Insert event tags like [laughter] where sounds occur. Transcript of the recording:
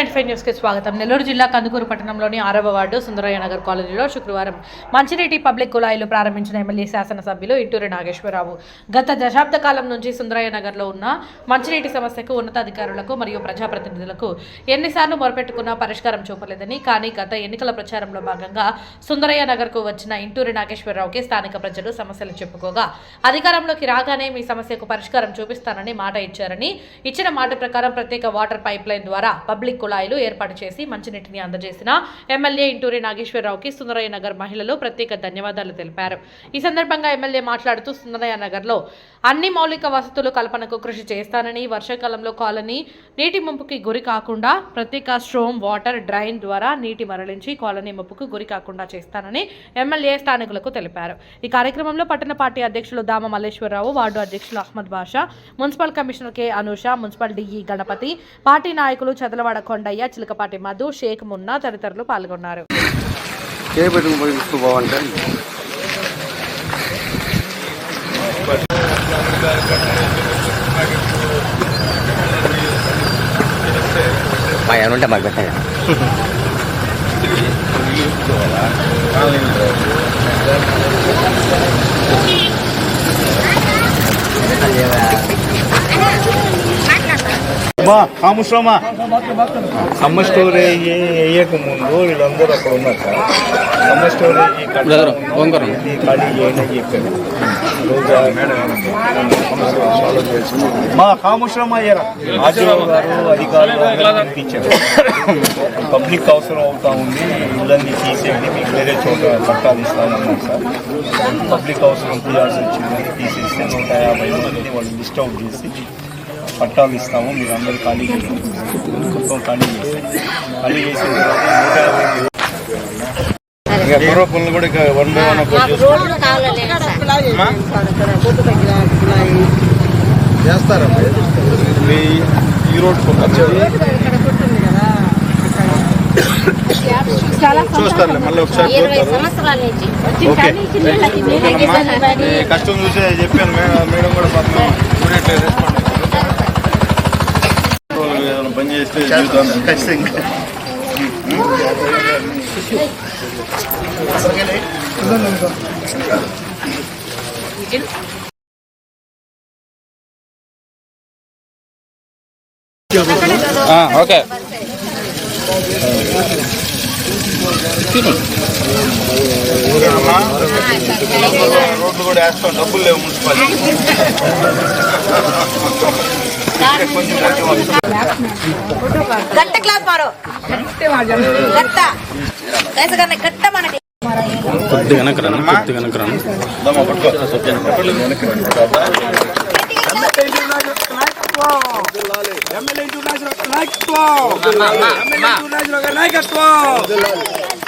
Ninety five న్యూస్కి స్వాగతం. నెల్లూరు జిల్లా కందుకూరు పట్టణంలోని ఆరవ వార్డు సుందరయ్య నగర్ కాలనీలో శుక్రవారం మంచినీటి పబ్లిక్ కుళాయిలు ప్రారంభించిన ఎమ్మెల్యే శాసనసభ్యులు ఇట్టూరి నాగేశ్వరరావు. గత దశాబ్ద కాలం నుంచి సుందరయ్య నగర్లో ఉన్న మంచినీటి సమస్యకు ఉన్నతాధికారులకు మరియు ప్రజాప్రతినిధులకు ఎన్నిసార్లు మొరపెట్టుకున్నా పరిష్కారం చూపలేదని కానీ గత ఎన్నికల ప్రచారంలో భాగంగా సుందరయ్య నగర్కు వచ్చిన ఇంటూరి నాగేశ్వరరావుకి స్థానిక ప్రజలు సమస్యలు చెప్పుకోగా అధికారంలోకి రాగానే మీ సమస్యకు పరిష్కారం చూపిస్తానని మాట ఇచ్చారని ఇచ్చిన మాట ప్రకారం ప్రత్యేక వాటర్ పైప్ లైన్ ద్వారా పబ్లిక్ కుళాయిలు ఏర్పాటు చేసి మంచినీటిని అందజేసిన ఎమ్మెల్యే ఇంటూరి నాగేశ్వరరావుకి సుందరయ్య నగర్ మహిళలు ప్రత్యేక ధన్యవాదాలు తెలిపారు. ఈ సందర్భంగా ఎమ్మెల్యే మాట్లాడుతూ సుందరయ్య నగర్లో అన్ని మౌలిక వసతులు కల్పనకు కృషి చేస్తానని వర్షాకాలంలో కాలనీ నీటి ముంపుకి గురి కాకుండా ప్రత్యేక స్ట్రోమ్ వాటర్ డ్రైన్ ద్వారా నీటి మరలించి కాలనీ ముంపుకు గురి కాకుండా చేస్తానని ఎమ్మెల్యే స్థానికులకు తెలిపారు. ఈ కార్యక్రమంలో పట్టణ పార్టీ అధ్యక్షులు దామ మల్లేశ్వరరావు వార్డు అధ్యక్షులు Ahmed Basha municipal commissioner K. Anusha municipal DE Ganapathi party నాయకులు చదలవాడ కొండయ్య చిలకపాటి మధు షేక్ మున్నా తదితరులు పాల్గొన్నారు. ఉంటే మాకు [laughs] మా కాముశ్రమా సమ్మ స్టోరేజ్ వేయక ముందు వీళ్ళందరూ అక్కడ ఉన్నారు సార్. సమ్మ స్టోరేజ్ ఖాళీ చేయని చెప్పారు. మా కాముశ్రమ అయ్యారా ఆచార్య గారు అధికారులు పిలిపించారు. పబ్లిక్ అవసరం అవుతా ఉంది ఇళ్ళని తీసేయండి మీకు వేరే చోట పట్టాలు ఇస్తామన్నారు సార్. పబ్లిక్ అవసరం తీయాల్సి వచ్చిందని తీసేస్తే నూట యాభై మంది వాళ్ళు లిస్ట్ అవుట్ చేసి పట్టాలు ఇస్తాము మీరు అందరూ ఖాళీ చేయండి. మొత్తం ఖాళీ చేసి ఖాళీ చేసిన తర్వాత ఇంకా పూర్వపుల్ని కూడా ఇక వన్ బై వన్ చేస్తారా మీ? ఈ రోడ్ చూస్తారులే మళ్ళీ ఒకసారి ఓకే. కష్టం చూసే చెప్పాను మేడం మేడం కూడా పాపం చూడట్లేదు చేస్తే ఖచ్చితంగా ఓకే రోడ్లు కూడా వేస్తాం. డబ్బులు లేవు మున్సిపాలిటీ గట్ట క్లాత్ మారు గట్ట కైస కన్నా గట్ట మనకి. కొద్ది వెనకరాను కొద్ది వెనకరాను నాయకత్వం